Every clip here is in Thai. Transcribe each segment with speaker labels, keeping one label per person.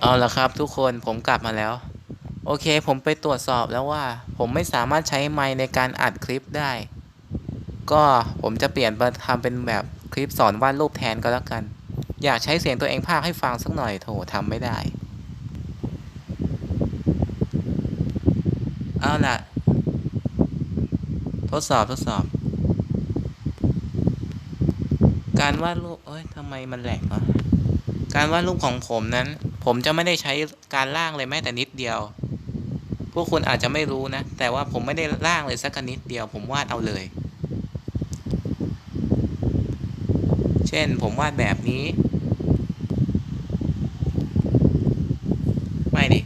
Speaker 1: เอาละครับทุกคนผมกลับมาแล้ว โอเคผมไปตรวจสอบแล้วว่า ผมไม่สามารถใช้ไมค์ในการอัดคลิปได้ ก็ผมจะเปลี่ยนมาทำเป็นแบบคลิปสอนวาดรูปแทนก็แล้วกัน อยากใช้เสียงตัวเองพากให้ฟังสักหน่อยโถทำไม่ได้ เอาล่ะ ทดสอบทดสอบ การวาดรูปเอ้ยทำไมมันแหลกวะการวาดรูปของผมนั้น ผมจะไม่ได้ใช้การล่างเลยแม้แต่นิดเดียว พวกคุณอาจจะไม่รู้นะ แต่ว่าผมไม่ได้ล่างเลยสักนิดเดียว ผมวาดเอาเลย เช่นผมวาดแบบนี้ ไม่ดิ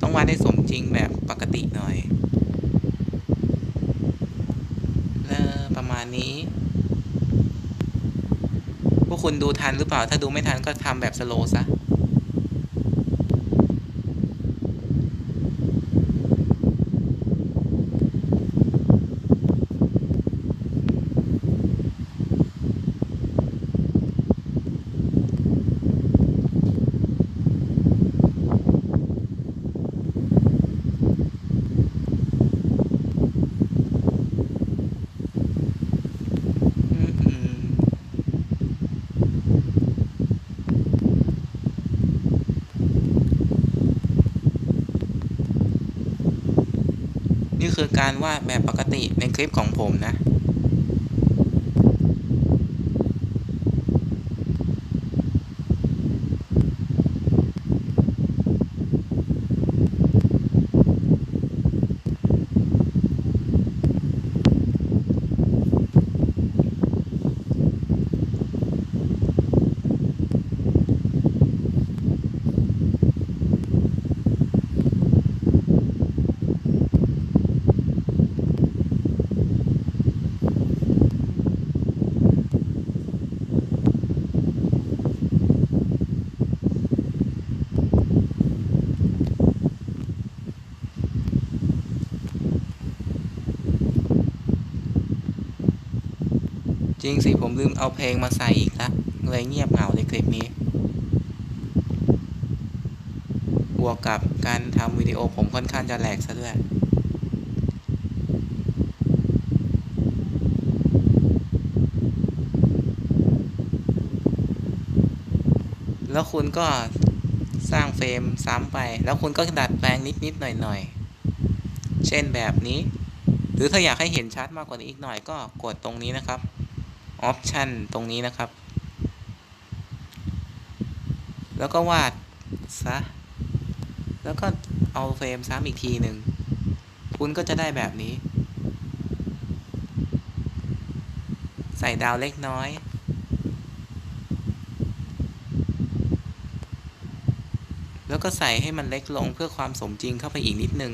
Speaker 1: ต้องวาดให้สมจริงแบบปกติหน่อยแล้วประมาณนี้ พวกคุณดูทันหรือเปล่า ถ้าดูไม่ทันก็ทำแบบสโลว์ซะ อืมอืม นี่คือการวาดแบบปกติในคลิปของผมนะ จ ริงสิ ผมลืมเอาเพลงมาใส่อีกละเลยเงียบเหงาในคลิปนี้ บวกกับการทำวิดีโอผมค่อนข้างจะแหลกซะด้วยแล้วคุณก็สร้างเฟรมซ้ำไป แล้วคุณก็ดัดแปลงนิดๆหน่อยๆ เช่นแบบนี้ หรือถ้าอยากให้เห็นชัดมากกว่านี้อีกหน่อยก็กดตรงนี้นะครับ ออปชันตรงนี้นะครับ แล้วก็วาดซะ แล้วก็เอาเฟรมซ้ำอีกทีหนึ่ง คุณก็จะได้แบบนี้ ใส่ดาวเล็กน้อยแล้วก็ใส่ให้มันเล็กลงเพื่อความสมจริงเข้าไปอีกนิดนึง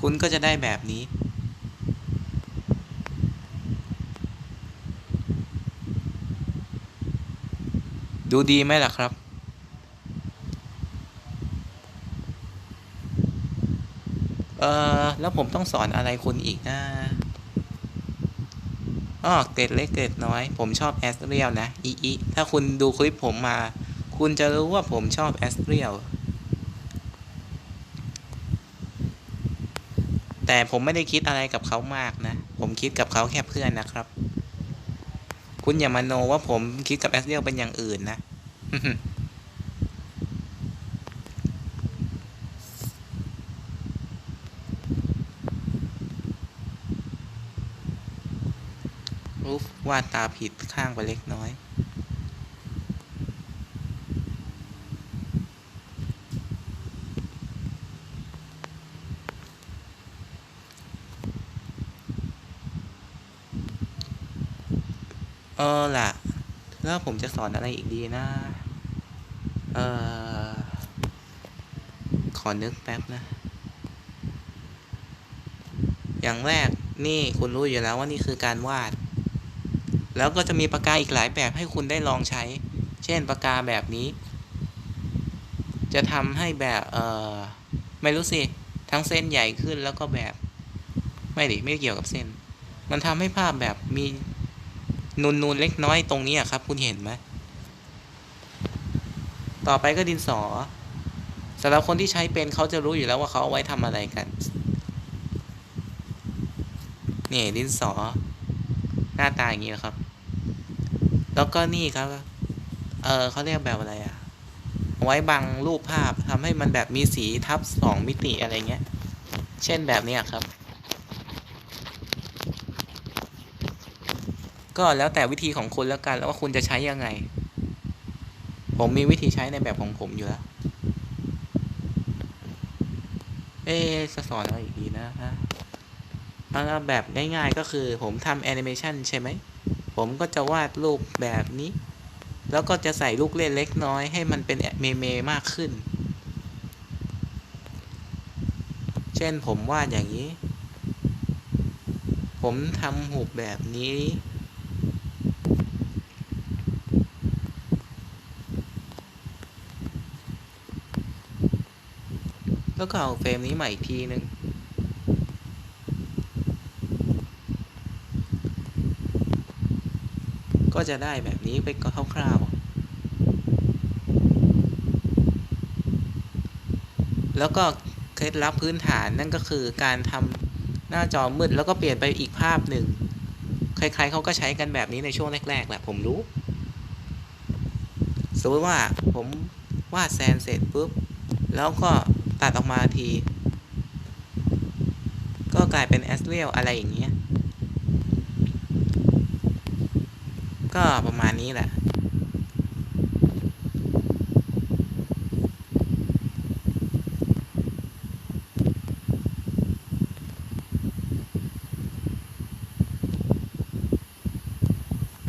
Speaker 1: คุณก็จะได้แบบนี้ ดูดีไหมล่ะครับ เออแล้วผมต้องสอนอะไรคุณอีกนะอ้อเกรดเล็กเกรดน้อย ผมชอบแอสเรียลนะอีอีถ้าคุณดูคลิปผมมา คุณจะรู้ว่าผมชอบแอสเรียล แต่ผมไม่ได้คิดอะไรกับเขามากนะ ผมคิดกับเขาแค่เพื่อนนะครับ คุณอย่ามาโนว่าผมคิดกับแอสเรียลเป็นอย่างอื่นนะรูฟวาดตาผิดข้างไปเล็กน้อย เออล่ะ แล้วผมจะสอนอะไรอีกดีนะ เออขอนึกแป๊บนะ อย่างแรกนี่คุณรู้อยู่แล้วว่านี่คือการวาด แล้วก็จะมีปากกาอีกหลายแบบให้คุณได้ลองใช้ เช่นปากกาแบบนี้ จะทำให้แบบเออไม่รู้สิทั้งเส้นใหญ่ขึ้นแล้วก็แบบ ไม่ดิไม่เกี่ยวกับเส้น มันทำให้ภาพแบบมี นูนนูนๆเล็กน้อยตรงนี้อะครับ คุณเห็นไหมต่อไปก็ดินสอสำหรับคนที่ใช้เป็นเขาจะรู้อยู่แล้วว่าเขาเอาไว้ทำอะไรกัน นี่ดินสอ หน้าตาอย่างนี้นะครับ แล้วก็นี่ครับ เออเขาเรียกแบบอะไรอะเอาไว้บังรูปภาพทำให้มันแบบมีสีทับสองมิติอะไรเงี้ย เช่นแบบนี้ครับ ก็แล้วแต่วิธีของคุณแล้วกัน แล้วว่าคุณจะใช้ยังไง ผมมีวิธีใช้ในแบบของผมอยู่แล้ว เอ๊ะสอนอะไรอีกดีนะฮะเอาละแบบง่ายๆก็คือผมทำแอนิเมชันใช่ไหม ผมก็จะวาดรูปแบบนี้ แล้วก็จะใส่ลูกเล่นเล็กน้อยให้มันเป็นเมเมมากขึ้น เช่นผมวาดอย่างนี้ ผมทำหุบแบบนี้ แล้วก็เอาเฟรมนี้ใหมาอีกทีหนึ่งก็จะได้แบบนี้ไปก็คร่าวๆ แล้วก็เคล็ดลับพื้นฐานนั่นก็คือการทำหน้าจอมืดแล้วก็เปลี่ยนไปอีกภาพหนึ่ง ใครๆเขาก็ใช้กันแบบนี้ในช่วงแรกๆแหละผมรู้ สมมติว่าผมวาดแซนเสร็จปุ๊บ แล้วก็ ตัดออกมาที ก็กลายเป็นแอสเรียลอะไรอย่างเงี้ย ก็ประมาณนี้แหละ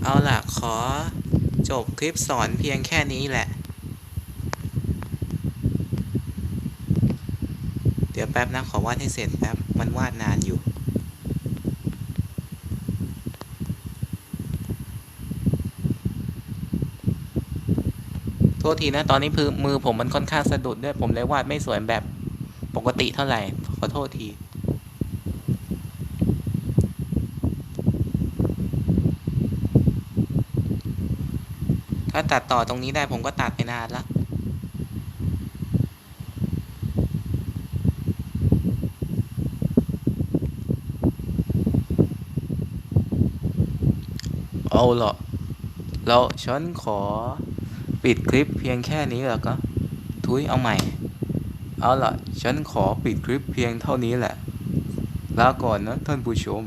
Speaker 1: เอาล่ะ ขอจบคลิปสอนเพียงแค่นี้แหละ เดี๋ยวแป๊บนะขอวาดให้เสร็จแป๊บ มันวาดนานอยู่ โทษทีนะ ตอนนี้มือมือผมมันค่อนข้างสะดุดด้วย ผมเลยวาดไม่สวยแบบปกติเท่าไหร่ ขอโทษทีถ้าตัดต่อตรงนี้ได้ผมก็ตัดไปนานแล้ว เอาละแล้วฉันขอปิดคลิปเพียงแค่นี้แล้วก็ทุยเอาใหม่ เอาละฉันขอปิดคลิปเพียงเท่านี้แหละ ลาก่อนนะท่านผู้ชม